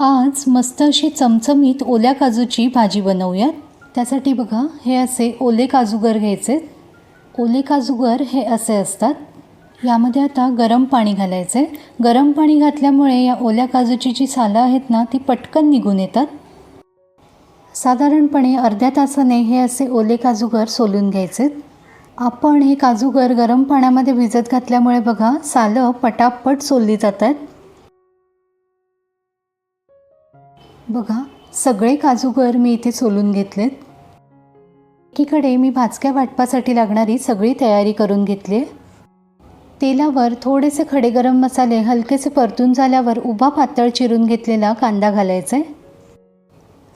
आज मस्त अशी चमचमीत ओल्या काजूची भाजी बनवूयात. त्यासाठी बघा हे असे ओले काजूगर घ्यायचे. ओले काजूगर हे असे असतात. यामध्ये आता गरम पाणी घालायचे गरम पाणी घातल्यामुळे या ओल्या काजूची जी सालं आहेत ना ती पटकन निघून येतात. साधारणपणे अर्ध्या तासाने हे असे ओले काजूगर सोलून घ्यायचे. आपण हे काजूगर गरम पाण्यामध्ये भिजत घातल्यामुळे बघा सालं पटापट सोलली जातात. बघा सगळे काजूगर मी इथे सोलून घेतलेत. एकीकडे मी भाजक्या वाटपासाठी लागणारी सगळी तयारी करून घेतली आहे तेलावर थोडेसे खडे गरम मसाले हलकेसे परतून झाल्यावर उभा पातळ चिरून घेतलेला कांदा घालायचा आहे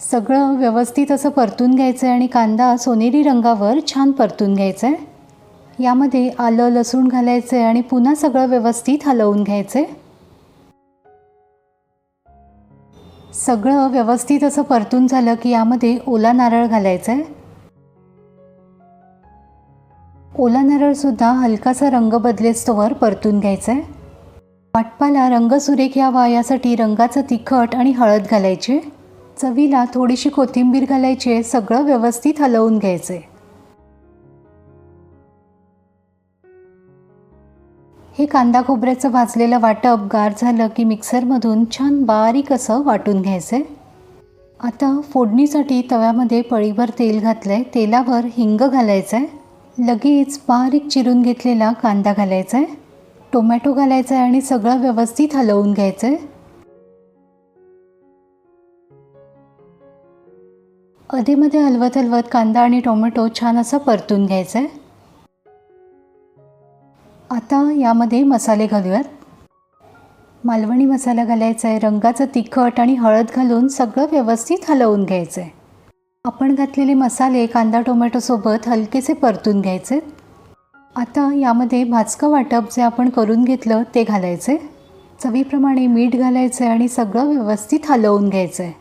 सगळं व्यवस्थित असं परतून घ्यायचं आहे आणि कांदा सोनेरी रंगावर छान परतून घ्यायचा आहे यामध्ये आलं लसूण घालायचं आहे आणि पुन्हा सगळं व्यवस्थित हलवून घ्यायचं आहे सगळं व्यवस्थित असं परतून झालं की यामध्ये ओला नारळ घालायचा आहे ओला नारळसुद्धा हलकासा रंग बदलेस्तोवर परतून घ्यायचा आहे वाटपाला रंग सुरेख यावा यासाठी रंगाचं तिखट आणि हळद घालायची. चवीला थोडीशी कोथिंबीर घालायची. सगळं व्यवस्थित हलवून घ्यायचं आहे हे कांदा खोबऱ्याचं भाजलेलं वाटप गार झालं की मिक्सरमधून छान बारीक असं वाटून घ्यायचं आहे आता फोडणीसाठी तव्यामध्ये पळीभर तेल घातलं आहे तेलावर हिंग घालायचं आहे लगेच बारीक चिरून घेतलेला कांदा घालायचा आहे टोमॅटो घालायचा आहे आणि सगळं व्यवस्थित हलवून घ्यायचं आहे अधेमध्ये हलवत हलवत कांदा आणि टोमॅटो छान असं परतून घ्यायचं आहे आता यामध्ये मसाले घालूयात. मालवणी मसाला घालायचा आहे रंगाचं तिखट आणि हळद घालून सगळं व्यवस्थित हलवून घ्यायचं आहे आपण घातलेले मसाले कांदा टोमॅटोसोबत हलकेसे परतून घ्यायचे. आता यामध्ये भाजकं वाटप जे आपण करून घेतलं ते घालायचे चवीप्रमाणे मीठ घालायचं आहे आणि सगळं व्यवस्थित हलवून घ्यायचं आहे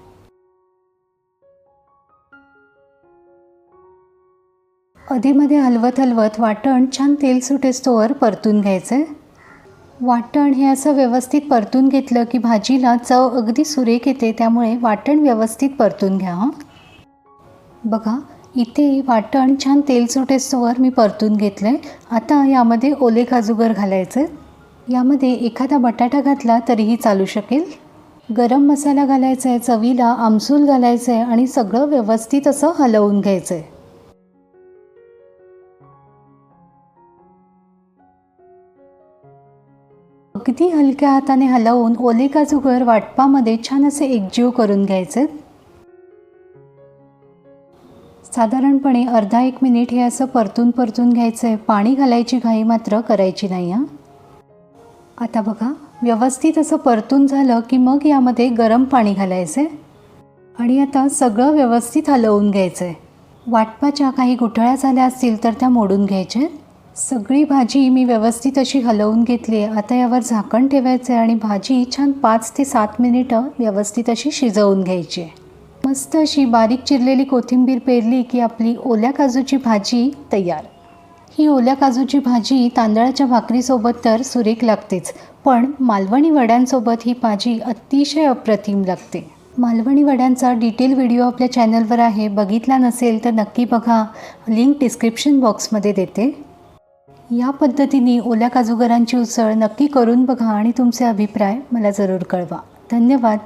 अधेमध्ये हलवत हलवत वाटण छान तेल सुटेस्तोवर परतून घ्यायचं आहे वाटण हे असं व्यवस्थित परतून घेतलं की भाजीला चव अगदी सुरेख येते त्यामुळे वाटण व्यवस्थित परतून घ्या हं. बघा इथे वाटण छान तेल सुटेस्तोवर मी परतून घेतलं आहे आता यामध्ये ओले काजूगर घालायचं यामध्ये एखादा बटाटा घातला तरीही चालू शकेल. गरम मसाला घालायचा आहे चवीला आमसूल घालायचं आहे आणि सगळं व्यवस्थित असं हलवून घ्यायचं आहे अगदी हलक्या हाताने हलवून ओले काजूगर वाटपामध्ये छान असे एकजीव करून घ्यायचे? साधारणपणे अर्धा एक मिनिट हे असं परतून परतून घ्यायचं. आहे पाणी घालायची घाई मात्र करायची नाही हां? आता बघा व्यवस्थित असं परतून झालं की मग यामध्ये गरम पाणी घालायचं आहे आणि आता सगळं व्यवस्थित हलवून घ्यायचं. आहे वाटपाच्या काही गुठळ्या झाल्या असतील तर त्या मोडून घ्यायच्या सगळी भाजी मी व्यवस्थित अशी हलवून घेतली. आहे आता यावर झाकण ठेवायचं आहे आणि भाजी छान पाच ते सात मिनिटं व्यवस्थित अशी शिजवून घ्यायची. आहे मस्त अशी बारीक चिरलेली कोथिंबीर पेरली की आपली ओल्या काजूची भाजी तयार. ही ओल्या काजूची भाजी तांदळाच्या भाकरीसोबत तर सुरेख लागतेच पण मालवणी वड्यांसोबत ही भाजी अतिशय अप्रतिम लागते. मालवणी वड्यांचा डिटेल व्हिडिओ आपल्या चॅनलवर आहे. बघितला नसेल तर नक्की बघा. लिंक डिस्क्रिप्शन बॉक्समध्ये देते. या पद्धतीने ओल्या काजूगरांची उसळ नक्की करून बघा आणि तुमचे अभिप्राय मला जरूर कळवा. धन्यवाद.